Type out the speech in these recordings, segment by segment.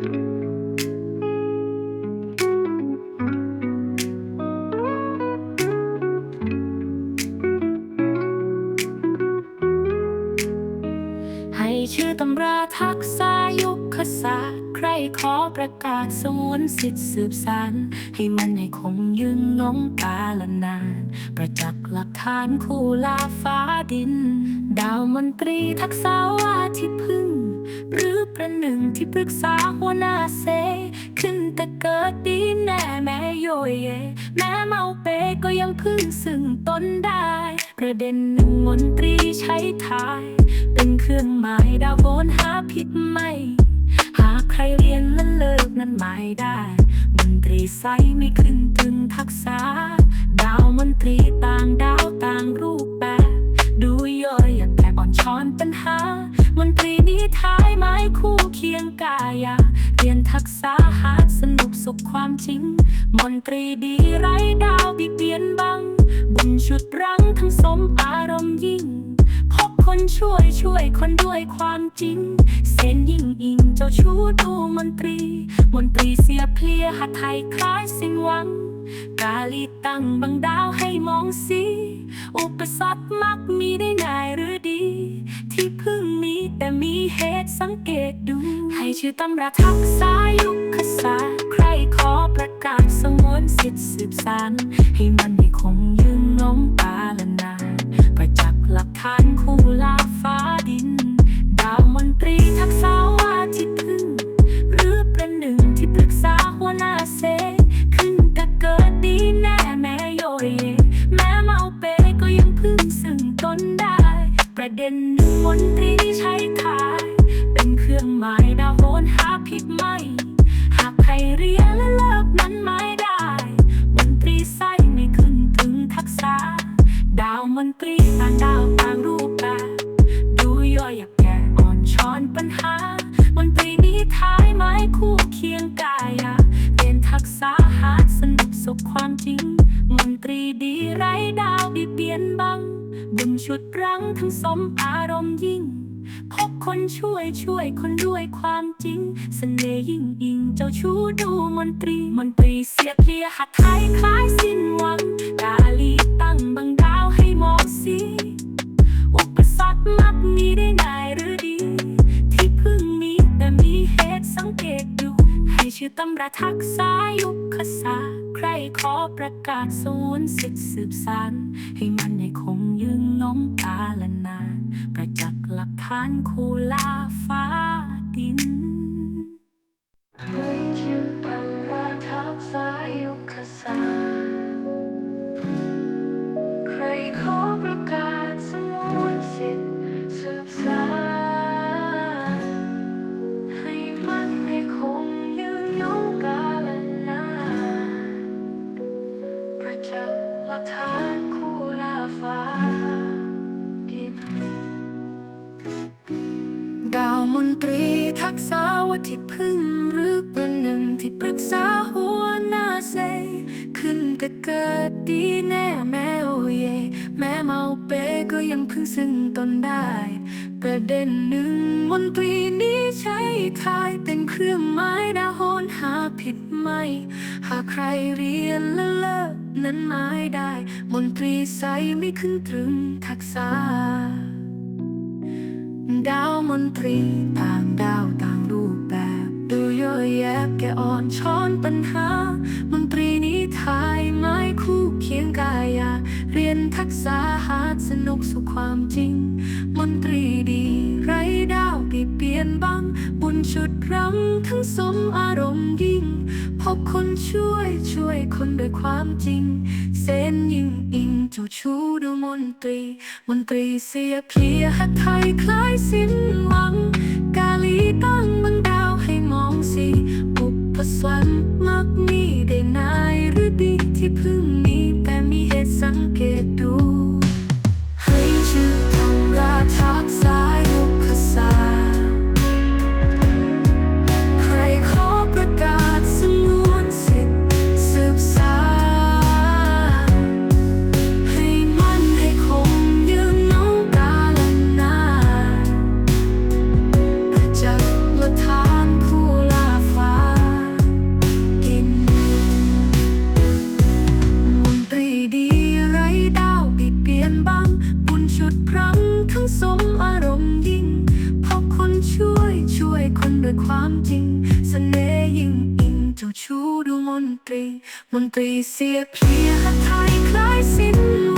ให้ชื่อตำราทักษะยุคศาสตร์ใครขอประกาศสงวนสิทธิสืบสานให้มันให้คงยืนงงกาลนาน ประจักษ์หลักฐานคู่ลาฟ้าดิน ดาวมนตรีทักษะว่าที่พึ่ง หรือประหนึ่งที่ปรึกษาหัวหน้าเซ ขึ้นแต่เกิดดีแน่แม่โยเย แม่เมาเปก็ยังพึ่งซึ่งตนได้ ประเด็นหนึ่งมนตรีใช้ทาย เป็นเครื่องหมายดาวโวนหาผิดไม่ หากใครเรียนและเลิกนั้นหมายได้ มนตรีไซไม่ขึ้นถึงทักษะ ดาวมนตรี ความจริง มนตรีดีไร้ดาวบิดเบียนบัง บุญชุดรั้งทั้งสมอารมณ์ยิ่ง พบคนช่วยช่วยคนด้วยความจริง เส้นยิ่งอิงเจ้าชู้ดูมนตรี มนตรีเสียเพลียหัดไทยคล้ายสิ้นหวัง กาลีตั้งบังดาวให้มองสีอุปสรรคมักมีได้ง่ายหรือดี ที่เพิ่งมีแต่มีเหตุสังเกตดู ให้ชื่อตำราทักษะยุ สานให้มัน งบุญชุดรั้งทั้งสมอารมณ์ยิ่งพบคนช่วยช่วยคนด้วยความจริงเสน่ห์ยิ่งอิงเจ้าชู้ดูมนตรี มนตรีเสียเพลียหัดไทยคล้ายสิ้นหวังกาลีตั้งบังดาวให้มองสีอุปสรรคมักมีได้ง่ายหรือดี ที่เพิ่งมีแต่มีเหตุสังเกตดูให้ชื่อตำราทักษะยุค ขอประกาศศูนย์สิทธิสืบสานให้มันให้คงยืนองกาลนาน ประจักษ์หลักฐานคูลาฟ้าดินให้ชื่อตำราทับสายุคศา พึ่งหรือประหนึ่งที่ปรึกษาหัวหน้าเซขึ้นแต่เกิดดีแน่แม่โอเย แม่เมาเปก็ยังพึ่งซึ่งตนได้ ประเด็นหนึ่งมนตรีนี้ใช้คายเป็นเครื่องหมายดาวโหนหาผิดไม่หากใครเรียนและเลิกนั้นหมายได้ มนตรีใสไม่ขึ้นตรึงทักษะดาวมนตรีต่างดาวต่าง ยแยะแกอ่อนช้อนปัญหา มนตรีนี้ทายไม้คู่เคียงกายา เรียนทักษะหาสนุกสู่ความจริง มนตรีดีไร้ดาวปีเปลี่ยนบัง บุญชุดรังทั้งสมอารมณ์ยิ่ง พบคนช่วยช่วยคนด้วยความจริง เส้นยิ่งอิงเจ้าชูดูมนตรี มนตรีเสียเพลียหัดไทยคล้ายสิ้นหวัง กาลีตั้ง ฉัน นตรี มนตรีเสียเพลียหัดไทยคล้ายสิ้น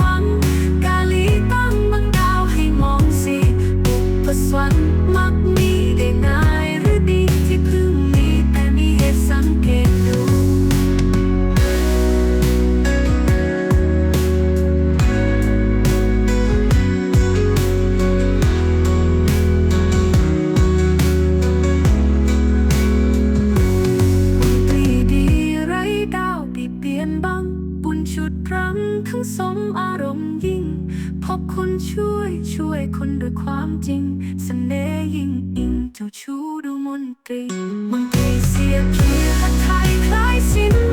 ความจริงเสน่ห์ยิ่งอิงเจ้าชู้ดูมนตรีมนตรีเสียเพียงไทยคล้ายสิ้น